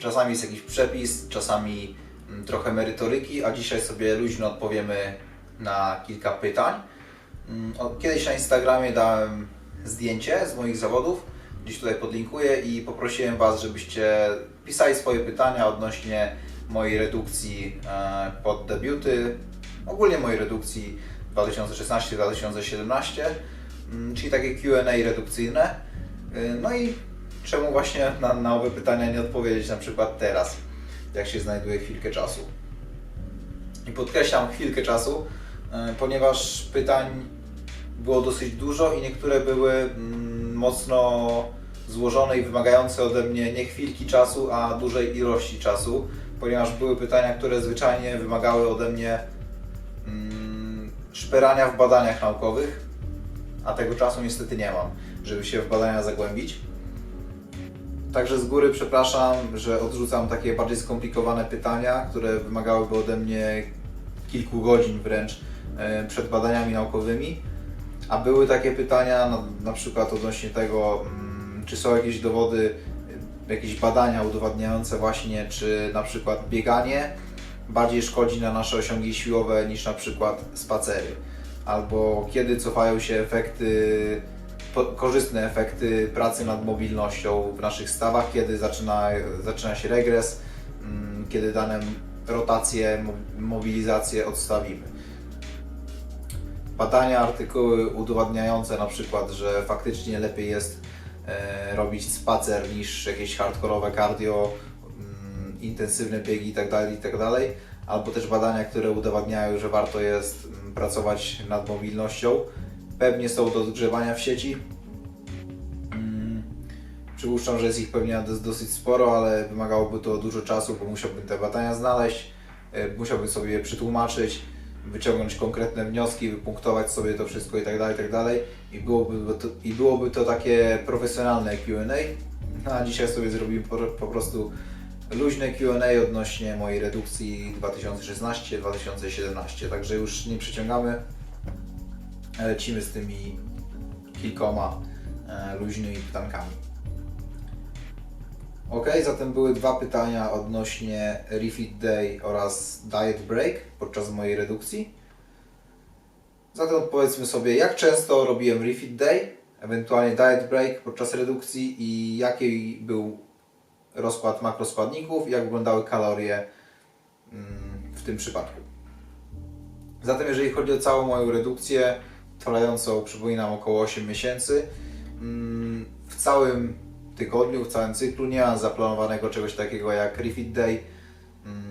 Czasami jest jakiś przepis, czasami mm, trochę merytoryki, a dzisiaj sobie luźno odpowiemy na kilka pytań. Mm, Kiedyś na Instagramie dałem zdjęcie z moich zawodów, gdzieś tutaj podlinkuję i poprosiłem Was, żebyście pisali swoje pytania odnośnie mojej redukcji e, pod debiuty, ogólnie mojej redukcji 2016-2017, mm, czyli takie Q&A redukcyjne. Y, No i czemu właśnie na, na owe pytania nie odpowiedzieć na przykład teraz, jak się znajduje chwilkę czasu. I podkreślam chwilkę czasu, y, ponieważ pytań było dosyć dużo i niektóre były mm, mocno złożone i wymagające ode mnie nie chwilki czasu, a dużej ilości czasu, ponieważ były pytania, które zwyczajnie wymagały ode mnie mm, szperania w badaniach naukowych, a tego czasu niestety nie mam, żeby się w badania zagłębić. Także z góry przepraszam, że odrzucam takie bardziej skomplikowane pytania, które wymagałyby ode mnie kilku godzin wręcz e, przed badaniami naukowymi. A były takie pytania, na, na przykład odnośnie tego, mm, czy są jakieś dowody, jakieś badania udowadniające właśnie, czy na przykład bieganie bardziej szkodzi na nasze osiągi siłowe niż na przykład spacery. Albo kiedy cofają się efekty, korzystne efekty pracy nad mobilnością w naszych stawach, kiedy zaczyna, zaczyna się regres, mm, kiedy dane rotacje, mo- mobilizację odstawimy badania, artykuły udowadniające na przykład, że faktycznie lepiej jest e, robić spacer niż jakieś hardkorowe cardio, mm, intensywne biegi itd., itd. Albo też badania, które udowadniają, że warto jest mm, pracować nad mobilnością. Pewnie są do odgrzewania w sieci. Mm, Przypuszczam, że jest ich pewnie dos- dosyć sporo, ale wymagałoby to dużo czasu, bo musiałbym te badania znaleźć, e, musiałbym sobie je przetłumaczyć, wyciągnąć konkretne wnioski, wypunktować sobie to wszystko i tak dalej, i tak dalej. I byłoby to, i byłoby to takie profesjonalne Q&A. No, A dzisiaj sobie zrobimy po, po prostu luźne Q&A odnośnie mojej redukcji 2016-2017. Także już nie przeciągamy. Lecimy z tymi kilkoma e, luźnymi pytankami. Ok, zatem były dwa pytania odnośnie Refit Day oraz Diet Break podczas mojej redukcji. Zatem powiedzmy sobie, jak często robiłem Refit Day, ewentualnie Diet Break podczas redukcji i jaki był rozkład makroskładników i jak wyglądały kalorie mm, w tym przypadku. Zatem jeżeli chodzi o całą moją redukcję, trwającą, przypominam, około 8 miesięcy, mm, w całym tygodniu, w całym cyklu nie mam zaplanowanego czegoś takiego jak refit day, mm,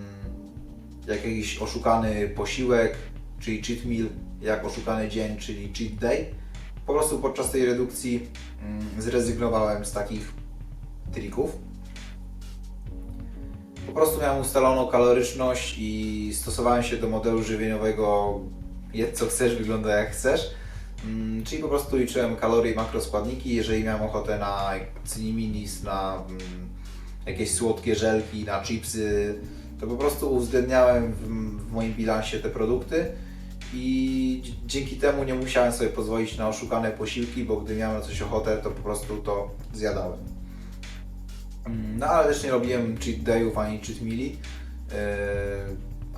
jak jakiś oszukany posiłek, czyli cheat meal, jak oszukany dzień, czyli cheat day. Po prostu podczas tej redukcji mm, zrezygnowałem z takich trików. Po prostu miałem ustaloną kaloryczność i stosowałem się do modelu żywieniowego jedz co chcesz, wygląda jak chcesz. Mm, Czyli po prostu liczyłem kalorie i makroskładniki. Jeżeli miałem ochotę na ciniminis, na mm, jakieś słodkie żelki, na chipsy, to po prostu uwzględniałem w, moim bilansie te produkty i dzi- dzięki temu nie musiałem sobie pozwolić na oszukane posiłki, bo gdy miałem na coś ochotę, to po prostu to zjadałem. Mm, No ale też nie robiłem cheat dayów ani cheat meali, yy,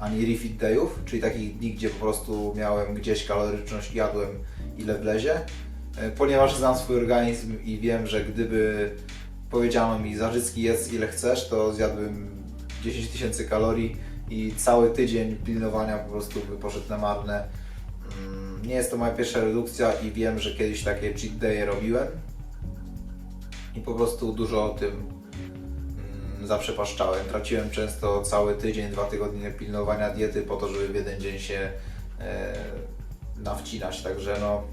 ani refit dayów, czyli takich dni, gdzie po prostu miałem gdzieś kaloryczność jadłem ile wlezie, yy, ponieważ znam swój organizm i wiem, że gdyby powiedziano mi Zarzycki jedz ile chcesz, to zjadłbym 10 tysięcy kalorii i cały tydzień pilnowania po prostu by poszedł na marne. Mm, Nie jest to moja pierwsza redukcja i wiem, że kiedyś takie cheat day robiłem i po prostu dużo o tym mm, zaprzepaszczałem. Traciłem często cały tydzień, dwa tygodnie pilnowania diety po to, żeby w jeden dzień się e, nawcinać. Także no,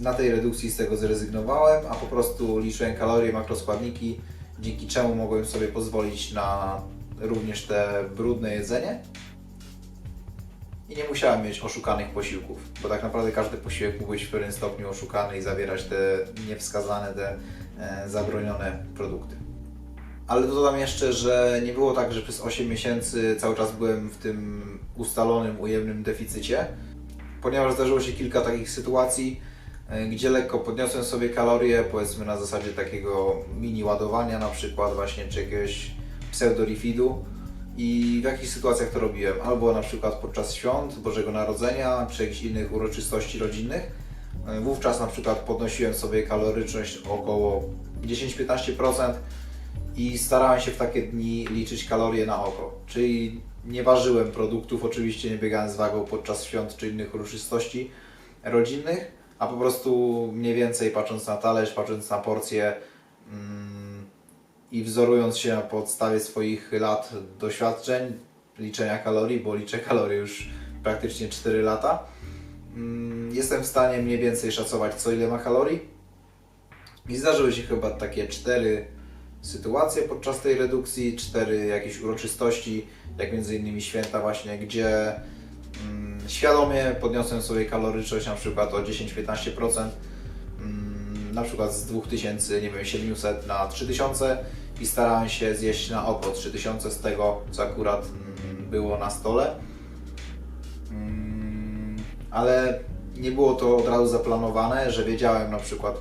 na tej redukcji z tego zrezygnowałem, a po prostu liczyłem kalorie, makroskładniki, dzięki czemu mogłem sobie pozwolić na również te brudne jedzenie. I nie musiałem mieć oszukanych posiłków, bo tak naprawdę każdy posiłek mógł być w pewnym stopniu oszukany i zawierać te niewskazane, te e, zabronione produkty. Ale dodam jeszcze, że nie było tak, że przez 8 miesięcy cały czas byłem w tym ustalonym, ujemnym deficycie, ponieważ zdarzyło się kilka takich sytuacji, e, gdzie lekko podniosłem sobie kalorie, powiedzmy na zasadzie takiego mini ładowania na przykład właśnie, czy jakiegoś pseudo-refidu i w jakich sytuacjach to robiłem, albo na przykład podczas świąt Bożego Narodzenia, czy jakichś innych uroczystości rodzinnych. E, Wówczas na przykład podnosiłem sobie kaloryczność około 10-15% i starałem się w takie dni liczyć kalorie na oko. Czyli nie ważyłem produktów, oczywiście nie biegałem z wagą podczas świąt czy innych uroczystości rodzinnych, a po prostu mniej więcej patrząc na talerz, patrząc na porcje mm, i wzorując się na podstawie swoich lat doświadczeń, liczenia kalorii, bo liczę kalorie już praktycznie 4 lata, mm, jestem w stanie mniej więcej szacować co ile ma kalorii. I zdarzyły się chyba takie cztery sytuacje podczas tej redukcji, cztery jakieś uroczystości, jak między innymi święta właśnie, gdzie mm, świadomie podniosłem sobie kaloryczność na przykład o 10-15%, mm, na przykład z 2700, nie wiem, 700 na 3000 i starałem się zjeść na oko 3000 z tego, co akurat mm, było na stole. Mm, ale nie było to od razu zaplanowane, że wiedziałem na przykład,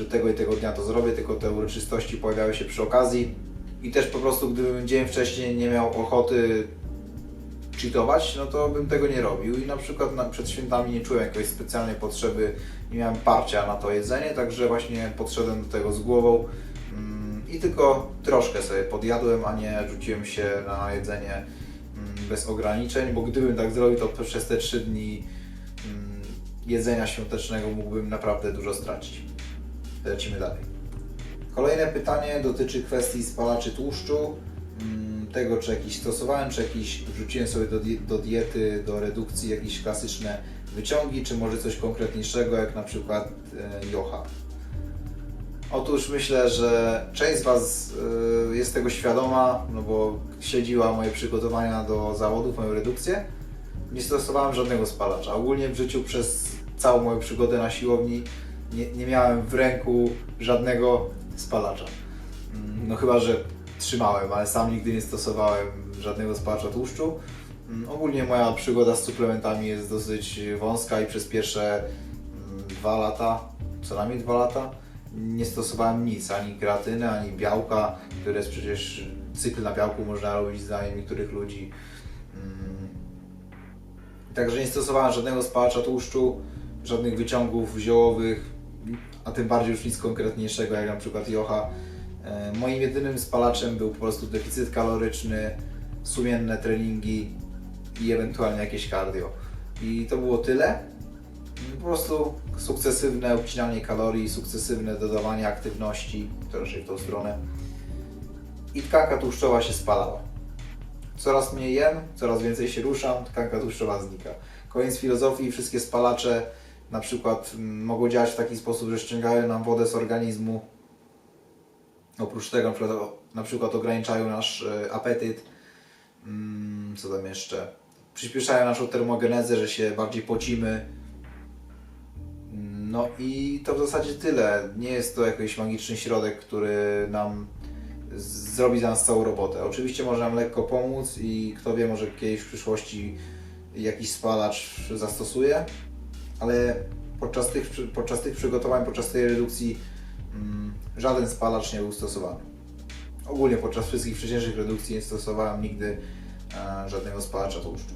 że tego i tego dnia to zrobię, tylko te uroczystości pojawiały się przy okazji i też po prostu gdybym dzień wcześniej nie miał ochoty cheatować, no to bym tego nie robił i na przykład na, przed świętami nie czułem jakiejś specjalnej potrzeby, nie miałem parcia na to jedzenie, także właśnie podszedłem do tego z głową mm, i tylko troszkę sobie podjadłem, a nie rzuciłem się na jedzenie mm, bez ograniczeń, bo gdybym tak zrobił, to przez te trzy dni mm, jedzenia świątecznego mógłbym naprawdę dużo stracić. Lecimy dalej. Kolejne pytanie dotyczy kwestii spalaczy tłuszczu, mm, tego czy jakiś stosowałem, czy jakiś wrzuciłem sobie do, do diety, do redukcji jakieś klasyczne wyciągi, czy może coś konkretniejszego, jak na przykład e, jocha. Otóż myślę, że część z Was e, jest tego świadoma, no bo śledziła moje przygotowania do zawodów, moją redukcję. Nie stosowałem żadnego spalacza. Ogólnie w życiu przez całą moją przygodę na siłowni nie, nie miałem w ręku żadnego spalacza. Mm, No chyba, że trzymałem, ale sam nigdy nie stosowałem żadnego spalacza tłuszczu. Mm, Ogólnie moja przygoda z suplementami jest dosyć wąska i przez pierwsze mm, dwa lata, co najmniej dwa lata, nie stosowałem nic, ani kreatyny, ani białka, które jest przecież cykl na białku można robić zdaniem niektórych ludzi. Także nie stosowałem żadnego spalacza tłuszczu, żadnych wyciągów ziołowych, a tym bardziej już nic konkretniejszego, jak na przykład jocha. E, Moim jedynym spalaczem był po prostu deficyt kaloryczny, sumienne treningi i ewentualnie jakieś cardio. I to było tyle. Po prostu sukcesywne obcinanie kalorii, sukcesywne dodawanie aktywności, to raczej w tą stronę. I tkanka tłuszczowa się spalała. Coraz mniej jem, coraz więcej się ruszam, tkanka tłuszczowa znika. Koniec filozofii, wszystkie spalacze na przykład mm, mogą działać w taki sposób, że ściągają nam wodę z organizmu. Oprócz tego na przykład, na przykład ograniczają nasz e, apetyt. Mm, Co tam jeszcze? Przyspieszają naszą termogenezę, że się bardziej pocimy. No i to w zasadzie tyle. Nie jest to jakiś magiczny środek, który nam zrobi za nas całą robotę. Oczywiście może nam lekko pomóc i kto wie, może kiedyś w przyszłości jakiś spalacz zastosuje, ale podczas tych, podczas tych przygotowań, podczas tej redukcji mm, żaden spalacz nie był stosowany. Ogólnie podczas wszystkich wcześniejszych redukcji nie stosowałem nigdy e, żadnego spalacza tłuszczu.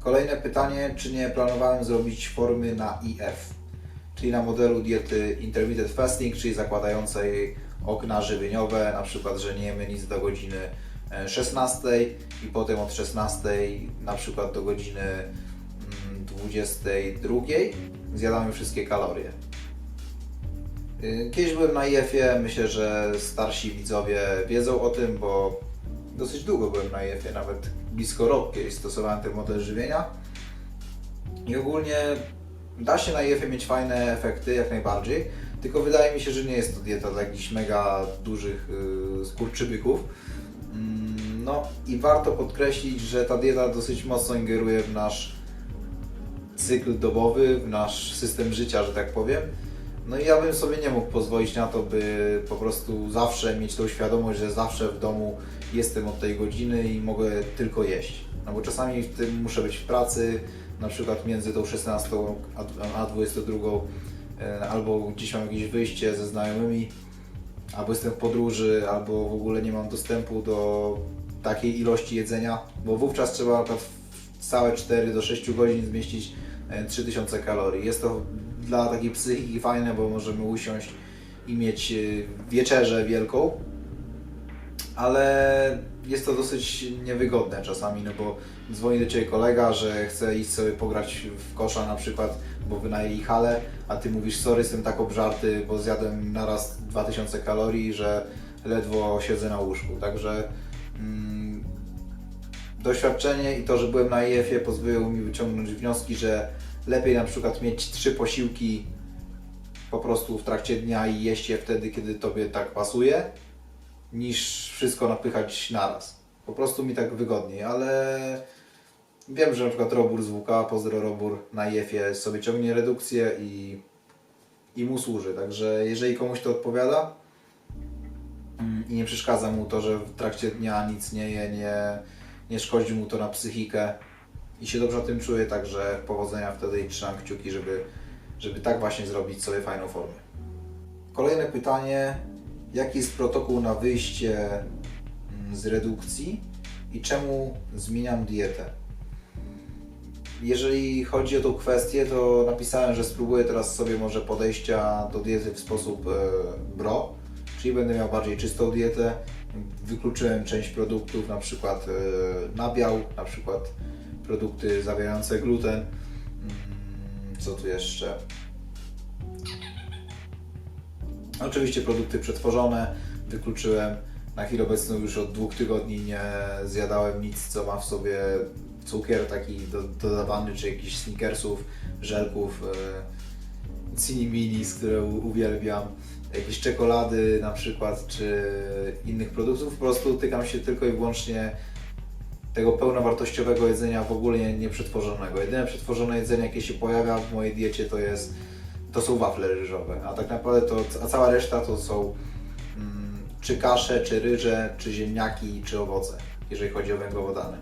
Kolejne pytanie, czy nie planowałem zrobić formy na IF, czyli na modelu diety Intermittent Fasting, czyli zakładającej okna żywieniowe, na przykład, że nie jemy nic do godziny e, 16 i potem od 16 na przykład do godziny mm, 22 zjadamy wszystkie kalorie. Y, Kiedyś byłem na IF-ie, myślę, że starsi widzowie wiedzą o tym, bo dosyć długo byłem na IF-ie, nawet blisko rok kiedyś stosowałem ten model żywienia. I ogólnie da się na IF-ie mieć fajne efekty, jak najbardziej, tylko wydaje mi się, że nie jest to dieta dla jakichś mega dużych yy, skurczybyków. Mm, No i warto podkreślić, że ta dieta dosyć mocno ingeruje w nasz cykl dobowy, w nasz system życia, że tak powiem. No i ja bym sobie nie mógł pozwolić na to, by po prostu zawsze mieć tą świadomość, że zawsze w domu jestem od tej godziny i mogę tylko jeść. No bo czasami w tym muszę być w pracy, na przykład między tą 16 a a 22, e, albo gdzieś mam jakieś wyjście ze znajomymi, albo jestem w podróży, albo w ogóle nie mam dostępu do takiej ilości jedzenia, bo wówczas trzeba na całe 4 do 6 godzin zmieścić e, 3000 kalorii. Jest to dla takiej psychiki fajne, bo możemy usiąść i mieć e, wieczerzę wielką, ale jest to dosyć niewygodne czasami, no bo dzwoni do Ciebie kolega, że chce iść sobie pograć w kosza na przykład, bo wynajęli halę, a Ty mówisz, sorry, jestem tak obżarty, bo zjadłem naraz 2000 kalorii, że ledwo siedzę na łóżku, także mm, doświadczenie i to, że byłem na IF-ie pozwoliło mi wyciągnąć wnioski, że lepiej na przykład mieć trzy posiłki po prostu w trakcie dnia i jeść je wtedy, kiedy Tobie tak pasuje, niż wszystko napychać naraz. Po prostu mi tak wygodniej, ale wiem, że na przykład Robur z WK, pozdro Robur, na IF-ie sobie ciągnie redukcję i, i mu służy. Także jeżeli komuś to odpowiada mm, i nie przeszkadza mu to, że w trakcie dnia nic nie je, nie, nie szkodzi mu to na psychikę i się dobrze o tym czuje, także powodzenia wtedy i trzymam kciuki, żeby, żeby tak właśnie zrobić sobie fajną formę. Kolejne pytanie. Jaki jest protokół na wyjście mm, z redukcji i czemu zmieniam dietę? Jeżeli chodzi o tą kwestię, to napisałem, że spróbuję teraz sobie może podejścia do diety w sposób e, bro, czyli będę miał bardziej czystą dietę. Wykluczyłem część produktów, na przykład e, nabiał, na przykład produkty zawierające gluten. Mm, Co tu jeszcze? Oczywiście produkty przetworzone wykluczyłem. Na chwilę obecną już od dwóch tygodni nie zjadałem nic, co ma w sobie cukier taki do, dodawany, czy jakichś snickersów, żelków, e, które uwielbiam, jakieś czekolady na przykład, czy innych produktów. Po prostu tykam się tylko i wyłącznie tego pełnowartościowego jedzenia, w ogóle nie, nie przetworzonego. Jedyne przetworzone jedzenie, jakie się pojawia w mojej diecie, to jest to są wafle ryżowe, a tak naprawdę to, a cała reszta to są mm, czy kasze, czy ryże, czy ziemniaki, czy owoce, jeżeli chodzi o węglowodany.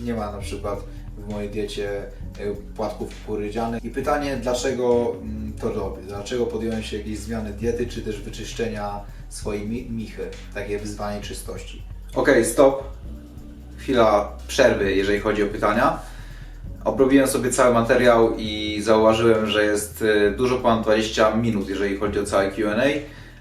Nie ma na przykład w mojej diecie y, płatków kukurydzianych. I pytanie, dlaczego mm, to robię? Dlaczego podjąłem się jakiejś zmiany diety, czy też wyczyszczenia swojej mi- michy, takie wyzwanie czystości? Okej, stop. Chwila przerwy, jeżeli chodzi o pytania. Obrobiłem sobie cały materiał i zauważyłem, że jest y, dużo ponad 20 minut, jeżeli chodzi o całe QA.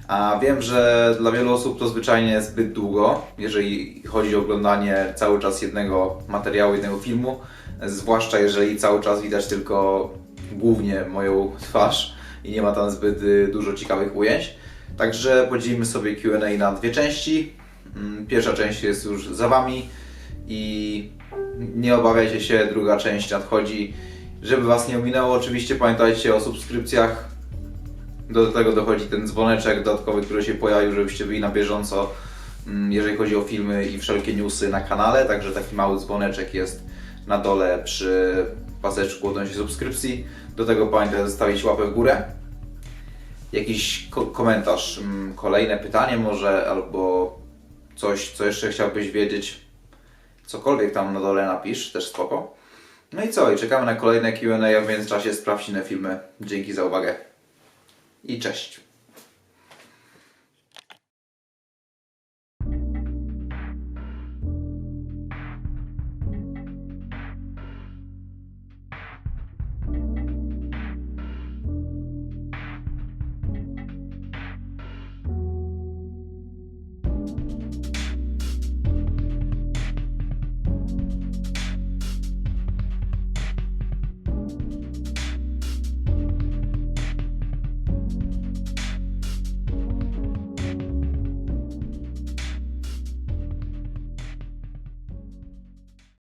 A wiem, że dla wielu osób to zwyczajnie zbyt długo, jeżeli chodzi o oglądanie cały czas jednego materiału, jednego filmu. Zwłaszcza jeżeli cały czas widać tylko głównie moją twarz i nie ma tam zbyt y, dużo ciekawych ujęć. Także podzielimy sobie QA na dwie części. Mm, Pierwsza część jest już za Wami i nie obawiajcie się, druga część nadchodzi. Żeby Was nie ominęło, oczywiście pamiętajcie o subskrypcjach. Do tego dochodzi ten dzwoneczek dodatkowy, który się pojawił, żebyście byli na bieżąco, mm, jeżeli chodzi o filmy i wszelkie newsy na kanale. Także taki mały dzwoneczek jest na dole przy paseczku odnośnie subskrypcji. Do tego pamiętaj zostawić łapę w górę. Jakiś ko- komentarz, mm, kolejne pytanie może, albo coś, co jeszcze chciałbyś wiedzieć, cokolwiek tam na dole napisz, też spoko. No i co, i czekamy na kolejne Q&A, a w międzyczasie sprawdź inne filmy. Dzięki za uwagę i cześć.